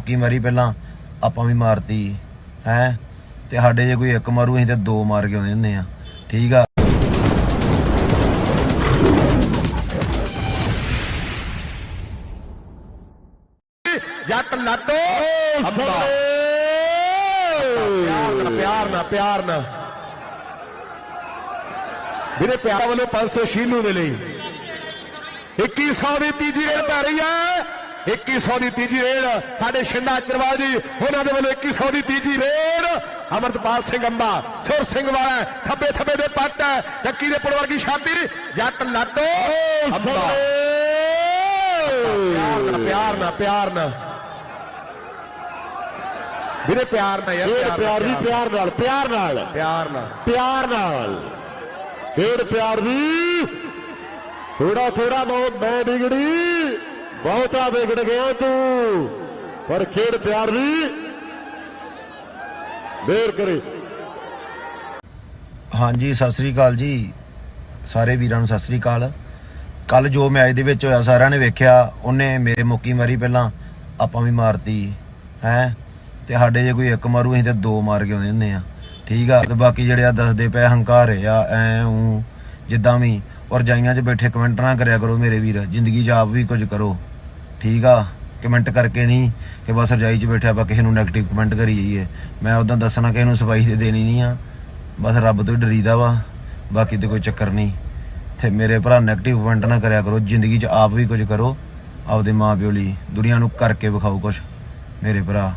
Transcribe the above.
ਮੁੱਕੀ ਮਾਰੀ ਪਹਿਲਾਂ ਆਪਾਂ ਵੀ ਮਾਰਤੀ ਹੈ? ਤੇ ਸਾਡੇ ਜੇ ਕੋਈ ਇੱਕ ਮਾਰੂ ਅਸੀਂ ਤੇ ਦੋ ਮਾਰ ਕੇ ਆਉਂਦੇ ਹੁੰਦੇ ਆ। ਠੀਕ ਆ? ਜੱਟ ਲਾਟੋ! ਪਿਆਰ ਨਾਲ ਪਿਆਰ ਨਾਲ ਪਿਆਰ ਨਾਲ। ਵੀਰੇ ਪਿਆਰ ਵੱਲੋਂ 500 ਸ਼ੀਨੂ ਦੇ ਲਈ। 2100 ਦੀ ਤੀਜੀ ਰੇਡ ਪੈ ਰਹੀ ਹੈ। 2100 ਦੀ ਤੀਜੀ ਰੇਡ ਸਾਡੇ ਸ਼ਿੰਦਾ ਅਚਰਵਾਲ ਜੀ ਉਹਨਾਂ ਦੇ ਵੱਲੋਂ 2100 ਦੀ ਤੀਜੀ ਰੇਡ। ਅਮਰਤਪਾਲ ਸਿੰਘ ਅੰਬਾ ਸੁਰ ਸਿੰਘ ਵਾਲਾ ਖੱਬੇ ਥੱਬੇ ਦੇ ਪੱਟ ਚੱਕੀ ਦੇ ਪੁਲ ਵਰਗੀ ਛਾਤੀ ਜੱਟ ਲਾਟੋ ਅੰਬਾ। ਪਿਆਰ ਨਾਲ ਪਿਆਰ ਨਾਲ ਪਿਆਰ ਵੀਰੇ ਪਿਆਰ ਨਾਲ ਯਾਰ ਪਿਆਰ ਦੀ ਪਿਆਰ ਨਾਲ। ਪਿਆਰ ਨਾਲ ਪਿਆਰ ਨਾਲ। ਪਿਆਰ ਨਾਲ। ਖੇਡ ਪਿਆਰ ਦੀ। ਥੋੜਾ ਥੋੜਾ ਬਹੁਤ ਮੈਂ ਵਿਗੜੀ ਬਹੁਤਾ ਵਿਗੜ ਗਿਆ ਤੂੰ। ਪਰ ਖੇਡ ਪਿਆਰ ਦੀ ਦੇਰ ਕਰੇ। ਹਾਂਜੀ, ਸਤਿ ਸ੍ਰੀ ਅਕਾਲ ਜੀ। ਸਾਰੇ ਵੀਰਾਂ ਨੂੰ ਸਤਿ ਸ੍ਰੀ ਅਕਾਲ। ਕੱਲ ਜੋ ਮੈਚ ਦੇ ਵਿੱਚ ਹੋਇਆ ਸਾਰਿਆਂ ਨੇ ਵੇਖਿਆ, ਉਹਨੇ ਮੇਰੇ ਮੁੱਕੀ ਮਾਰੀ ਪਹਿਲਾਂ ਆਪਾਂ ਵੀ ਮਾਰਤੀ, ਹੈ? ਤੇ ਸਾਡੇ ਜੇ ਕੋਈ ਇੱਕ ਮਾਰੂ, ਅਸੀਂ ਤੇ ਦੋ ਮਾਰ ਕੇ ਆਉਂਦੇ ਹੁੰਦੇ ਆ। ਠੀਕ ਆ? ਤੇ ਬਾਕੀ ਜਿਹੜੇ ਆ ਦੱਸਦੇ ਪਏ ਹੰਕਾਰੇ ਆ, ਐ ਉ ਜਿੱਦਾਂ ਵੀ। ਔਰ ਜਾਈਆਂ 'ਚ ਬੈਠੇ ਕਮੈਂਟ ਨਾ ਕਰਿਆ ਕਰੋ ਮੇਰੇ ਵੀਰ। ਜ਼ਿੰਦਗੀ 'ਚ ਆਪ ਵੀ ਕੁਝ ਕਰੋ। ਠੀਕ ਆ ਕਮੈਂਟ ਕਰਕੇ ਨਹੀਂ ਕਿ ਬਸ ਰਜਾਈ 'ਚ ਬੈਠੇ ਆਪਾਂ ਕਿਸੇ ਨੂੰ 네ਗੇਟਿਵ ਕਮੈਂਟ ਕਰੀ ਜਾਈਏ। ਮੈਂ ਉਦਾਂ ਦੱਸਣਾ ਕਿਸੇ ਨੂੰ ਸਫ਼ਾਈ ਦੇ ਦੇਣੀ ਨਹੀਂ ਆ। ਬਸ ਰੱਬ ਤੋਂ ਹੀ ਡਰੀਦਾ ਵਾ, ਬਾਕੀ ਤੇ ਕੋਈ ਚੱਕਰ ਨਹੀਂ। ਤੇ ਮੇਰੇ ਭਰਾ 네ਗੇਟਿਵ ਕਮੈਂਟ ਨਾ ਕਰਿਆ ਕਰੋ, ਜ਼ਿੰਦਗੀ 'ਚ ਆਪ ਵੀ ਕੁਝ ਕਰੋ, ਆਪਦੇ ਮਾਂ ਪਿਓ ਲਈ, ਦੁਨੀਆ ਨੂੰ ਕਰਕੇ ਵਿਖਾਓ ਕੁਝ ਮੇਰੇ ਭਰਾ।